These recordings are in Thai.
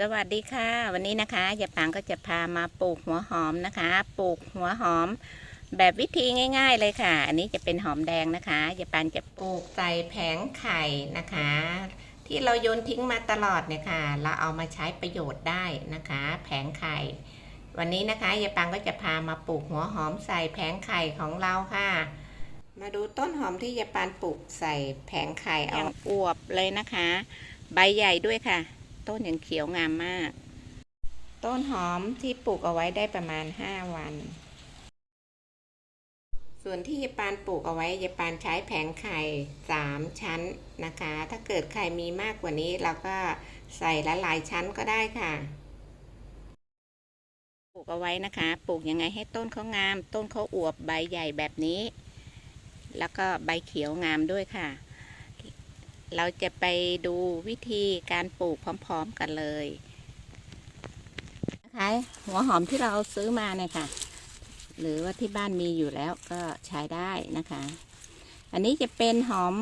สวัสดีค่ะ วันนี้นะคะยายปางก็จะพามาปลูกหัวหอมนะคะปลูกหัวหอม แบบวิธีง่าย ๆเลยค่ะ อันนี้จะเป็นหอมแดงนะคะยายปางจะปลูกใส่แผงไข่นะคะ ที่เราโยนทิ้งมาตลอดเนี่ยค่ะ เราเอามาใช้ประโยชน์ได้นะคะ แผงไข่ วันนี้นะคะยายปางก็จะพามาปลูกหัวหอมใส่แผงไข่ของเราค่ะ มาดูต้นหอมที่ยายปานปลูกใส่แผงไข่เอาอวบเลยนะคะ ใบใหญ่ด้วยค่ะ ต้นยังเขียวงามมาก ต้นหอมที่ปลูกเอาไว้ได้ประมาณ 5 วัน ส่วนที่ยายปานปลูกเอาไว้ยายปานใช้แผงไข่ 3 ชั้นนะคะ ถ้าเกิดไข่มีมากกว่านี้เราก็ใส่ละหลายชั้นก็ได้ค่ะปลูกเอาไว้นะคะ ปลูกยังไงให้ต้นเขางาม ต้นเขาอวบใบใหญ่แบบนี้ แล้วก็ใบเขียวงามด้วยค่ะ เราจะไปดูวิธีการปลูกพร้อมๆกันเลยนะคะหัวหอมที่เราซื้อมาเนี่ยค่ะ หรือว่าที่บ้านมีอยู่แล้วก็ใช้ได้นะคะ อันนี้จะเป็นหอม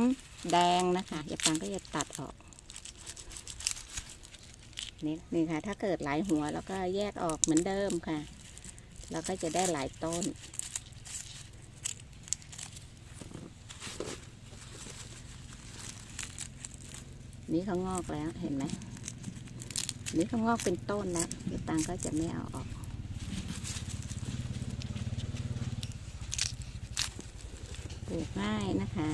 แดงนะคะยาปังก็จะตัดออกนี่นี่ค่ะ ถ้าเกิดหลายหัวแล้วก็แยกออกเหมือนเดิมค่ะเราก็จะได้หลายต้น นี่เขางอกแล้วเห็นไหมนี่เขางอกเป็นต้นแล้วยายตังก็จะไม่เอาออก ปลูกง่ายนะคะ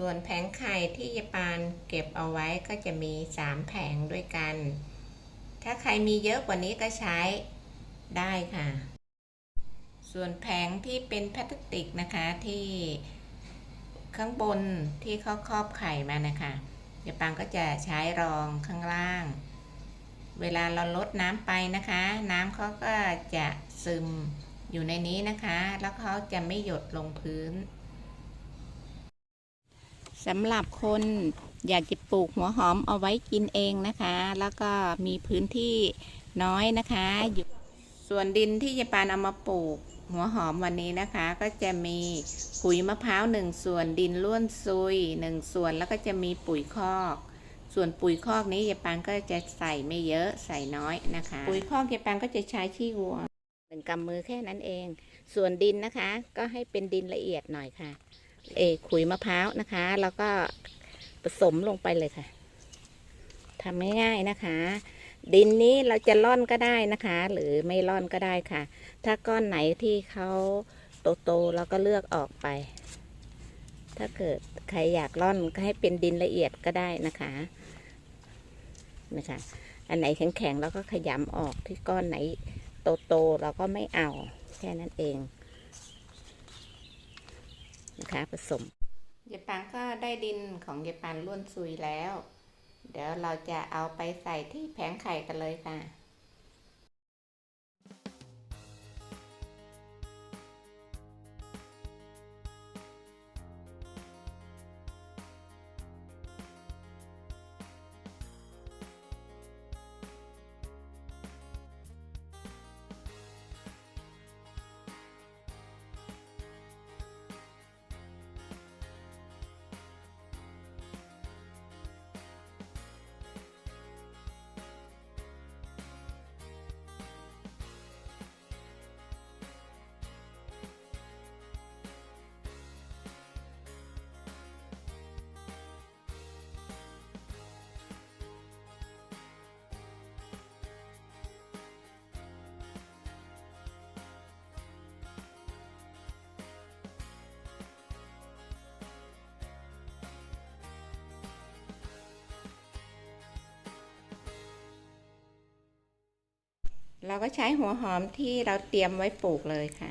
ส่วนแผงไข่ที่ยปานเก็บเอาไว้ก็จะมี 3 แผงด้วยกัน ถ้าใครมีเยอะกว่านี้ก็ใช้ได้ค่ะ ส่วนแผงที่เป็นพลาสติกนะคะที่ข้างบนที่เขาครอบไข่มานะคะยายปางก็จะใช้รองข้างล่าง เวลาเราลดน้ำไปนะคะ น้ำเขาก็จะซึมอยู่ในนี้นะคะ แล้วเขาจะไม่หยดลงพื้น สำหรับคนอยากจะปลูกหัวหอมเอาไว้กินเองนะคะ แล้วก็มีพื้นที่น้อยนะคะอยู่ส่วนดินที่ยายปานเอามาปลูกหัวหอมวันนี้นะคะ ก็จะมีปุ๋ยมะพร้าวหนึ่งส่วนดินล้วนซุยหนึ่งส่วนแล้วก็จะมีปุ๋ยคอก ส่วนปุ๋ยคอกนี้ยายปานก็จะใส่ไม่เยอะใส่น้อยนะคะ ปุ๋ยคอกยายปานก็จะใช้ขี้วัวหนึ่งกำมือแค่นั้นเอง ส่วนดินนะคะ ก็ให้เป็นดินละเอียดหน่อยค่ะ เอขุยมะพร้าวนะคะ แล้วก็ผสมลงไปเลยค่ะทำง่ายๆนะคะ ดินนี้เราจะร่อนก็ได้นะคะ หรือไม่ร่อนก็ได้ค่ะ ถ้าก้อนไหนที่เขาโตๆเราก็เลือกออกไป ถ้าเกิดใครอยากร่อนก็ให้เป็นดินละเอียดก็ได้นะคะนะคะอันไหนแข็งๆเราก็ขยำออกที่ก้อนไหนโตๆเราก็ไม่เอาแค่นั้นเอง นะคะผสมเยปางก็ได้ดินของเยปานล้วนซุยแล้ว เดี๋ยวเราจะเอาไปใส่ที่แผงไข่กันเลยค่ะ เราก็ใช้หัวหอมที่เราเตรียมไว้ปลูกเลยค่ะ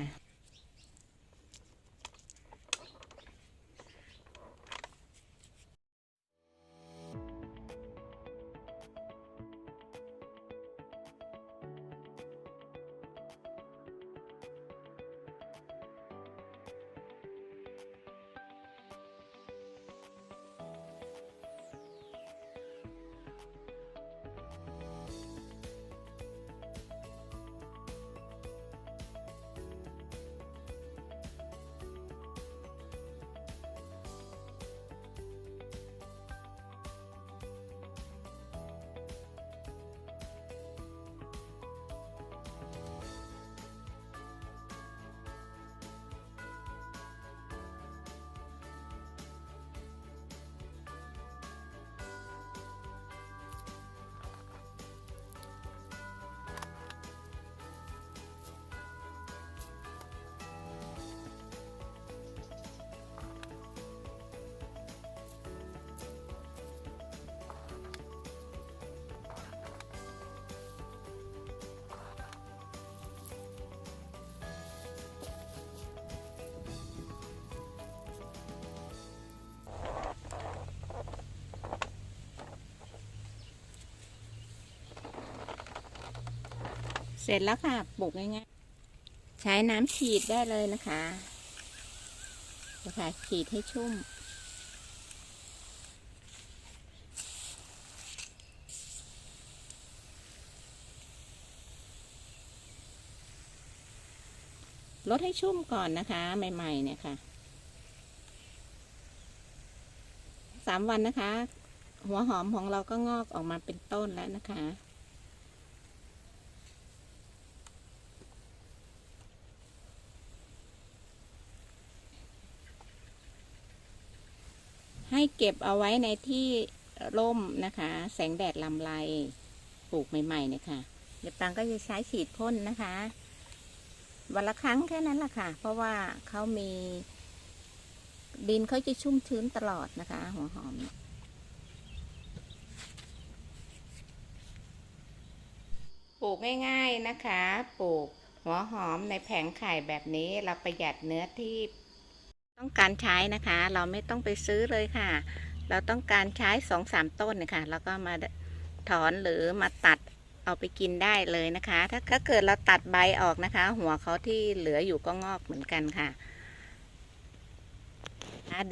เสร็จแล้วค่ะปลูกง่ายๆ ใช้น้ำฉีดได้เลยนะคะนะคะฉีดให้ชุ่ม ลดให้ชุ่มก่อนนะคะ ใหม่ๆ เนี่ยค่ะ สามวันนะคะ หัวหอมของเราก็งอกออกมาเป็นต้นแล้วนะคะ ให้เก็บเอาไว้ในที่ร่มนะคะ แสงแดดลำไรปลูกใหม่ๆเนี่ยค่ะเดี๋ยวปังก็จะใช้ฉีดพ่นนะคะ วันละครั้งแค่นั้นแหละค่ะ เพราะว่าเขามี ดินเขาจะชุ่มชื้นตลอดนะคะ หัวหอมเนี่ยปลูกง่ายๆนะคะ ปลูกหัวหอมในแผงไข่แบบนี้เราประหยัดเนื้อที่ ต้องการใช้นะคะ เราไม่ต้องไปซื้อเลยค่ะ เราต้องการใช้สองสามต้นนะคะแล้วก็มาถอนหรือมาตัดเอาไปกินได้เลยนะคะ ถ้าถ้าเกิดเราตัดใบออกนะคะ หัวเขาที่เหลืออยู่ก็งอกเหมือนกันค่ะ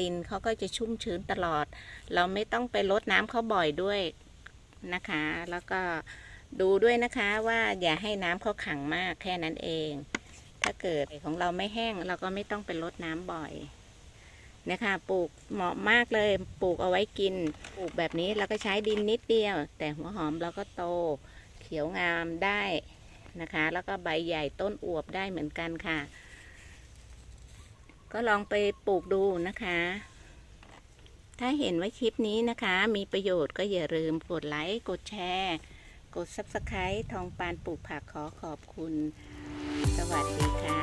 ดินเขาก็จะชุ่มชื้นตลอด เราไม่ต้องไปรดน้ำเขาบ่อยด้วยนะคะ แล้วก็ดูด้วยนะคะว่าอย่าให้น้ำเขาขังมากแค่นั้นเอง ถ้าเกิดของเราไม่แห้ง เราก็ไม่ต้องไปรดน้ำบ่อยนะคะปลูกเหมาะมากเลยปลูกเอาไว้กิน ปลูกแบบนี้เราก็ใช้ดินนิดเดียว แต่หัวหอมเราก็โตเขียวงามได้นะคะ แล้วก็ใบใหญ่ต้นอวบได้เหมือนกันค่ะ ก็ลองไปปลูกดูนะคะ ถ้าเห็นว่าคลิปนี้นะคะ มีประโยชน์ก็อย่าลืมกดไลค์กดแชร์ กด Subscribe ทองปานปลูกผักขอขอบคุณ สวัสดีค่ะ